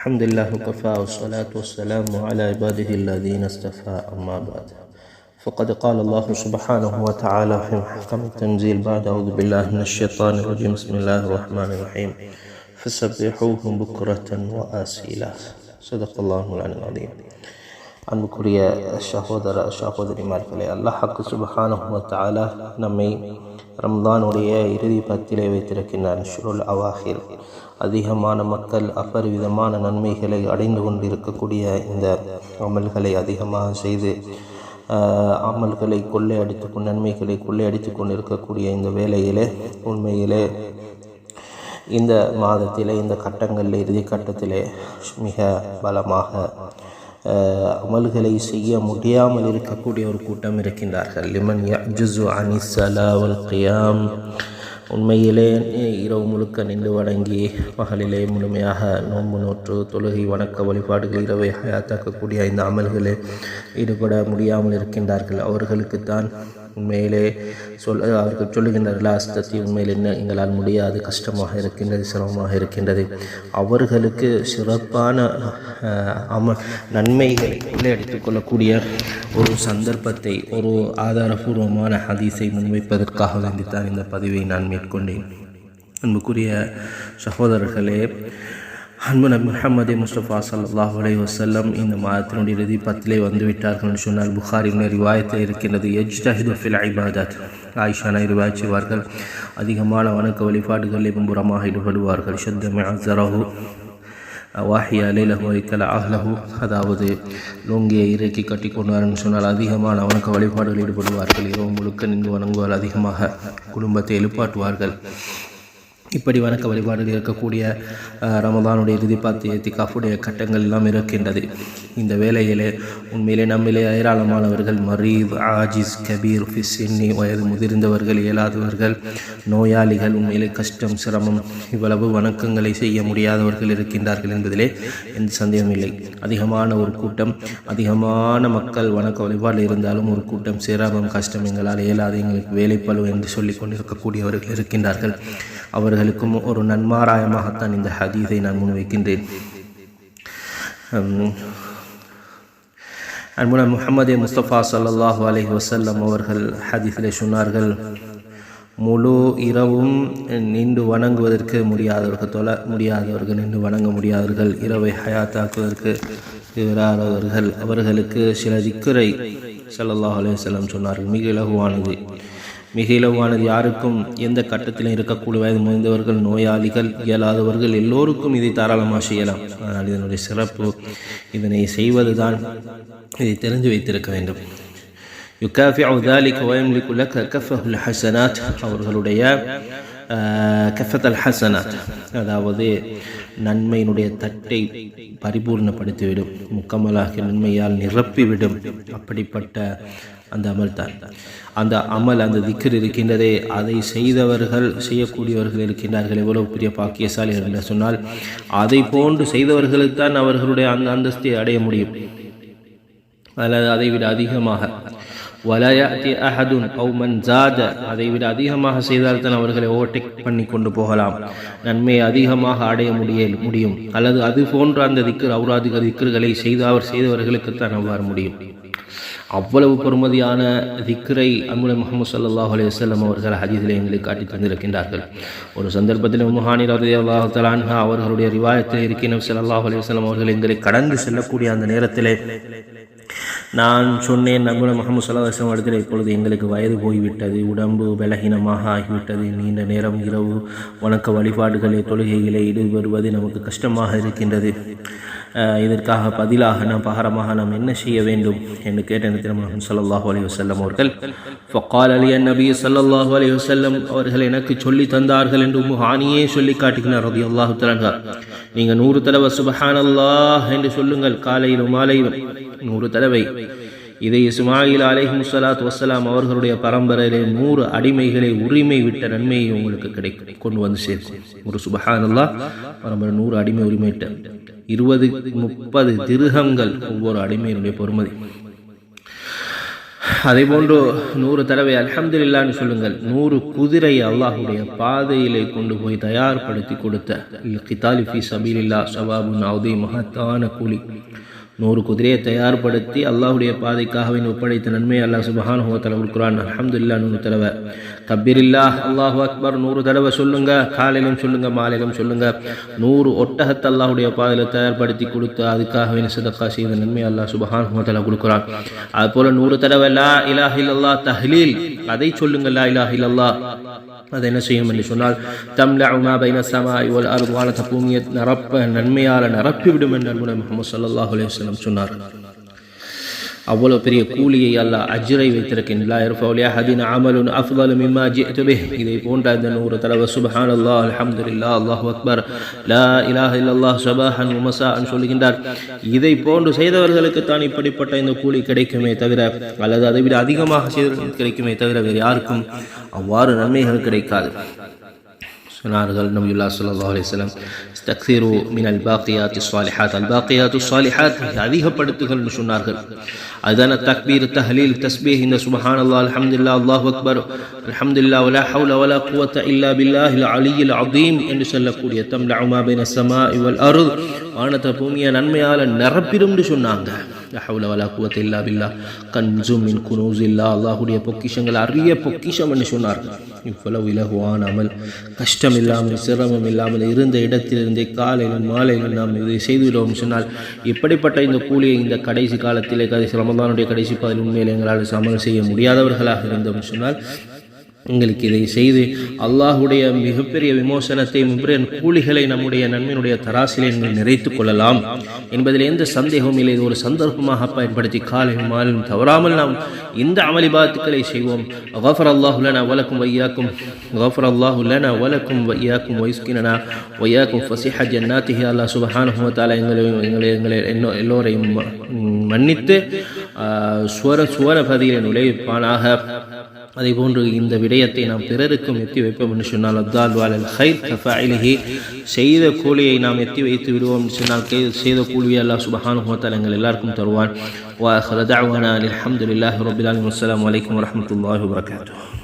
الحمد لله وكفى والصلاة والسلام على عباده الذين اصطفى أما بعد. فقد قال الله سبحانه وتعالى في محكم التنزيل بعد أعوذ بالله من الشيطان الرجيم بسم الله الرحمن الرحيم. فسبحوه بكرة وآسيلا صدق الله العظيم. அன்புக்குரிய சகோதர சகோதரிமார்களே அல்லாஹாக்கு சுபஹானுவத்தாலா நம்மை ரம்தானுடைய இறுதி பத்திலே வைத்திருக்கின்றார். ஷுருல் அவாஹிர். அதிகமான மக்கள் அபரிவிதமான நன்மைகளை அடைந்து கொண்டிருக்கக்கூடிய இந்த அமல்களை அதிகமாக செய்து அமல்களை கொள்ளையடித்து நன்மைகளை கொள்ளையடித்து கொண்டிருக்கக்கூடிய இந்த வேலையிலே உண்மையிலே இந்த மாதத்திலே இந்த கட்டங்களில் இறுதி கட்டத்திலே மிக பலமாக அமல்களை செய்ய முடியாமல் இருக்கக்கூடிய ஒரு கூட்டம் இருக்கின்றார்கள். லிமன் யஜுசு அனி சலாவல் கியாம் உண்மையிலே இரவு முழுக்க நின்று வணங்கி பகலிலே முழுமையாக நோன்பு நோற்று தொழுகை வணக்க வழிபாடுகள் இரவை ஹயாத்தாக்கக்கூடிய இந்த அமல்களில் ஈடுபட முடியாமல் இருக்கின்றார்கள். அவர்களுக்கு தான் உண்மையிலே சொல் அவர்கள் சொல்லுகின்றார்களா அஸ்தத்தி உண்மையில் என்ன? எங்களால் முடியாது. கஷ்டமாக இருக்கின்றது சிரமமாக இருக்கின்றது. அவர்களுக்கு சிறப்பான அம நன்மைகளை எடுத்துக்கொள்ளக்கூடிய ஒரு சந்தர்ப்பத்தை ஒரு ஆதாரபூர்வமான ஹதீஸை முன்வைப்பதற்காக வேண்டித்தான் இந்த பதிவை நான் மேற்கொண்டேன். அன்புக்குரிய சகோதரர்களே அன்பு நபி முஹம்மது முஸ்தபா சல்லாஹ் அலைஹி வசல்லம் இந்த மாதத்தினுடைய இறுதி பத்திலே வந்து விட்டார்கள் என்று சொன்னால் புகாரின் ரிவாயத்தில் இருக்கின்றது. எஜ் ஃபில் ஐபாதத் ஆயிஷா ரிவாய் செய்வார்கள் அதிகமான வணக்க வழிபாடுகளில் புறமாக ஈடுபடுவார்கள் ஷத்த அசரஹு வாஹியா லைலஹு வைக்கல அஹ்லஹு. அதாவது லோங்கியை இறக்கி கட்டி கொண்டார்னு சொன்னால் அதிகமான வணக்க வழிபாடுகள் ஈடுபடுவார்கள் இரவு முழுக்க நின்று வணங்குவார். அதிகமாக குடும்பத்தை எழுப்பாட்டுவார்கள் இப்படி வணக்க வழிபாடுகள் இருக்கக்கூடிய ரமதானுடைய இறுதி பார்த்து கட்டங்கள் எல்லாம் இருக்கின்றது. இந்த வேளையிலே உண்மையிலே நம்மிலே ஏராளமானவர்கள் மரீவ் ஆஜிஸ் கபீர் ஃபிஸ்இன்னி வயது முதிர்ந்தவர்கள் இயலாதவர்கள் நோயாளிகள் உண்மையிலே கஷ்டம் சிரமம் இவ்வளவு வணக்கங்களை செய்ய முடியாதவர்கள் இருக்கின்றார்கள் என்பதிலே எந்த சந்தேகம் இல்லை. அதிகமான ஒரு கூட்டம் அதிகமான மக்கள் வணக்க வழிபாடு இருந்தாலும் ஒரு கூட்டம் சிரமம் கஷ்டம் எங்களால் இயலாது எங்களுக்கு வேலைப்பளு என்று சொல்லிக் கொண்டிருக்கக்கூடியவர்கள் இருக்கின்றார்கள். அவர்களுக்கும் ஒரு நன்மாராயமாகத்தான் இந்த ஹதீஸை நான் முன்வைக்கின்றேன். ஹம், அன்புன முஹம்மதே முஸ்தபா சல்லாஹூ அலஹி வசல்லம் அவர்கள் ஹதீஸிலே சொன்னார்கள் முழு இரவும் நின்று வணங்குவதற்கு முடியாதவர்கள் தொலை முடியாதவர்கள் நின்று வணங்க முடியாதவர்கள் இரவை ஹயாத்தாக்குவதற்கு இவராதவர்கள் அவர்களுக்கு சில திக்கரை ஸல்லல்லாஹு அலைஹி சொன்னார்கள் மிக இலகுவானது. மிக இலவானது யாருக்கும் எந்த கட்டத்திலும் இருக்கக்கூடிய வயது முயந்தவர்கள் நோயாளிகள் இயலாதவர்கள் எல்லோருக்கும் இதை தாராளமாக செய்யலாம். ஆனால் இதனுடைய சிறப்பு இதனை செய்வதுதான் இதை தெரிஞ்சு வைத்திருக்க வேண்டும். யுக்காஃபிஅ தாலிக வயம்லிக்கு லக கஃபஹுல் ஹசனாத். அவர்களுடைய கஃபத்தல் ஹசனாத். அதாவது நன்மையினுடைய தட்டை பரிபூர்ணப்படுத்திவிடும். முக்கமலாக நன்மையால் நிரப்பிவிடும். அப்படிப்பட்ட அந்த அமல் தான். அந்த அமல் அந்த திக்கர் இருக்கின்றதே அதை செய்தவர்கள் செய்யக்கூடியவர்கள் இருக்கின்றார்கள். எவ்வளவு பெரிய பாக்கியசாலிகள் என்று சொன்னால் அதை போன்று செய்தவர்களுக்கு தான் அவர்களுடைய அந்த அந்தஸ்தை அடைய முடியும். அல்லது அதை விட அதிகமாக. வலயாத்தி அஹதுன் அவு மன் ஜாத அதை விட அதிகமாக செய்தால்தான் அவர்களை ஓவர்டேக் பண்ணி கொண்டு போகலாம். நன்மையை அதிகமாக அடைய முடிய முடியும். அல்லது அது போன்ற அந்த திக்கர் அவுராதிக திக்கர்களை செய்த அவர் செய்தவர்களுக்கு தான் அவ்வாறு முடியும். அவ்வளவு பொறுமதியான திக்ரை அன்புல முகமது சல்லாஹ் அலி வல்லம் அவர்கள் ஹதீஸில் எங்களுக்கு காட்டி தந்திருக்கின்றார்கள். ஒரு சந்தர்ப்பத்தில் முஹானி ரதி அல்லாஹ் தலான்ஹா அவர்களுடைய ரிவாயத்தில் இருக்கின்ற சல்லாஹ் அலி வல்லம் அவர்கள் எங்களை கடந்து செல்லக்கூடிய அந்த நேரத்திலே நான் சொன்னேன் நகுல முகமது சல்லாஹம் இடத்துல இப்பொழுது எங்களுக்கு வயது போய்விட்டது உடம்பு பலகீனமாக ஆகிவிட்டது நீண்ட நேரம் இரவு வணக்க வழிபாடுகளை தொழுகைகளை ஈடுபடுவது நமக்கு கஷ்டமாக இருக்கின்றது. இதற்காக பதிலாக நாம் பகரமாக நாம் என்ன செய்ய வேண்டும் என்று கேட்ட நேரத்தில் முகமது சல்லாஹூ அலி வசல்லம் அவர்கள். ஃபக்கால் அலி நபி சல்லாஹூ அலி வசல்லம் அவர்கள் எனக்கு சொல்லி தந்தார்கள் என்று முஹானியே சொல்லி காட்டுகிறார் ரதி அல்லாஹு தலங்கார் நீங்கள் நூறு தடவை சுபஹான் அல்லாஹ் என்று சொல்லுங்கள் காலையிலும் மாலையிலும். நூறு தடவை. இதை இஸ்மாயில் அலைஹி சலாத் வசலாம் அவர்களுடைய பரம்பரையிலே நூறு அடிமைகளை உரிமை விட்ட நன்மையை உங்களுக்கு கிடைக்கும் கொண்டு வந்து சேர்க்கும். ஒரு சுபஹானல்லா பரம்பரை நூறு அடிமை உரிமையிட்ட இருபது முப்பது திருகங்கள் ஒவ்வொரு அடிமையினுடைய பொறுமதி. அதே போன்று நூறு தடவை அலமது இல்லான்னு சொல்லுங்கள். நூறு குதிரை அல்லாஹுடைய பாதையிலே கொண்டு போய் தயார்படுத்தி கொடுத்த. கிதாலிஃபி சபீல் இல்லா சவாபுன் நவுதி மகத்தான கூலி. நூறு குதிரையை தயார்படுத்தி அல்லாஹுடைய பாதைக்காகவே ஒப்படைத்த நன்மை அல்லாஹ் சுபஹான் சுபஹானுவத்தில் கொடுக்குறான். அலமதுல்லா நூறு தடவை. கபீரில்லா அல்லாஹு அக்பர் நூறு தடவை சொல்லுங்க. காலையிலும் சொல்லுங்க மாலையிலும் சொல்லுங்க. நூறு ஒட்டகத்தை அல்லாஹுடைய பாதையில் தயார்படுத்தி கொடுத்து அதுக்காக சதக்கா செய்த நன்மை அல்லாஹ் சுபஹானுவத்தில் கொடுக்குறான். அது போல நூறு தடவை லா இலாஹில் அல்லா தஹ்லீல். அதை சொல்லுங்க லா இலாஹில் இல்லல்லா அதை என்ன செய்யும் என்று சொன்னால் தம்ல உமா பைன சமாய் ஒல் அருள் வானத்தை பூமியை நிரப்ப நன்மையால் நிரப்பிவிடும் என்று முகமது சல்லாஹ் அலையம் சொன்னார் அவ்வளவு பெரிய கூலியை அல்லாஹ் அஜ்ரை வைத்திருக்கின்றார் ஹதீன் அமலுன் அஃதல் மிம்மா ஜிஅது இதை போன்ற இந்த நூறு தடவை சுப்ஹானல்லாஹ் அலமதுல்லா அல்லாஹ் அக்பர். லா இலாஹ இல்லல்லாஹ் சபாஹன் வமசாஅன் சொல்லுகின்றார் இதை போன்று செய்தவர்களுக்கு தான் இப்படிப்பட்ட இந்த கூலி கிடைக்குமே தவிர அல்லது அதை விட அதிகமாக செய்தவர்களுக்கு கிடைக்குமே தவிர வேறு யாருக்கும் அவ்வாறு நன்மைகள் கிடைக்காது. சொன்னார்கள் நபியுல்லா சல்லா அலிஸ்லாம் தக்சீரு மின் அல் பாக்கியாத் சாலிஹாத் அல் பாக்கியாத் சாலிஹாத் அதிகப்படுத்துகள் சொன்னார்கள் அதுதான தக்பீர் தஹலீல் தஸ்பீஹ் இந்த சுபஹான் அல்லா அல்ஹம்துல்லா அல்லாஹ் அக்பர் அல்ஹம்துல்லா வலா ஹவுல வலா குவத்த இல்லா பில்லாஹ் அலியில் அதீம் என்று சொல்லக்கூடிய தம்ல உமா பைன சமா இவல் அருள் வானத்தை பூமியை நன்மையால் நிரப்பிடும் சொன்னாங்க ஹவுல வலா குவத்த இல்லா பில்லா கன்சும் மின் குனூஸ் இல்லா அல்லாஹுடைய பொக்கிஷங்கள் அரிய பொக்கிஷம் என்று சொன்னார்கள் இவ்வளவு இலகுவான அமல். கஷ்டம் இல்லாமல் சிரமம் இல்லாமல் இருந்த இடத்திலிருந்தே காலையிலும் மாலையிலும் நாம் இதை செய்துவிடுவோம் சொன்னால் இப்படிப்பட்ட இந்த கூலியை இந்த கடைசி காலத்திலே கடைசி ரமதானுடைய கடைசி பதில் உண்மையில் எங்களால் அமல் செய்ய முடியாதவர்களாக இருந்தோம் சொன்னால் எங்களுக்கு இதை செய்து அல்லாஹுடைய மிகப்பெரிய விமோசனத்தை மிகப்பெரிய கூலிகளை நம்முடைய நன்மையினுடைய தராசிலை நீங்கள் நிறைத்துக் கொள்ளலாம் என்பதில் எந்த சந்தேகமும் இல்லை. இது ஒரு சந்தர்ப்பமாக பயன்படுத்தி காலை மாலும் தவறாமல் நாம் இந்த அமளிபாத்துக்களை செய்வோம். கஃபர் அல்லாஹுலனா வலக்கும் வையாக்கும் கஃபர் அல்லாஹுலனா வலக்கும் வையாக்கும் ஒய்ஸ்கினா வையாக்கும் ஃபசிஹ ஜன்னாத்திஹி. அல்லாஹ் சுபஹானஹு வ எங்களையும் எங்களை எங்களை எங்களை எல்லோரையும் மன்னித்து சுவர சுவர பதியில் நுழைவிப்பானாக அதே போன்று இந்த விடயத்தை நாம் பிறருக்கும் எத்தி வைப்போம் என்று சொன்னால் அப்தால் வாலல் ஹைர் கஃபாயிலிஹி. செய்த கூலியை நாம் எத்தி வைத்து விடுவோம் என்று சொன்னால் செய்த கூலியை அல்லாஹ் சுபஹானு ஹோத்தால் எங்கள் எல்லாருக்கும் தருவான். வா ஹலதாவானா அலமதுல்லாஹி ரபில் அலி வலைக்கம் வரமத்துல்லாஹி வரகாத்து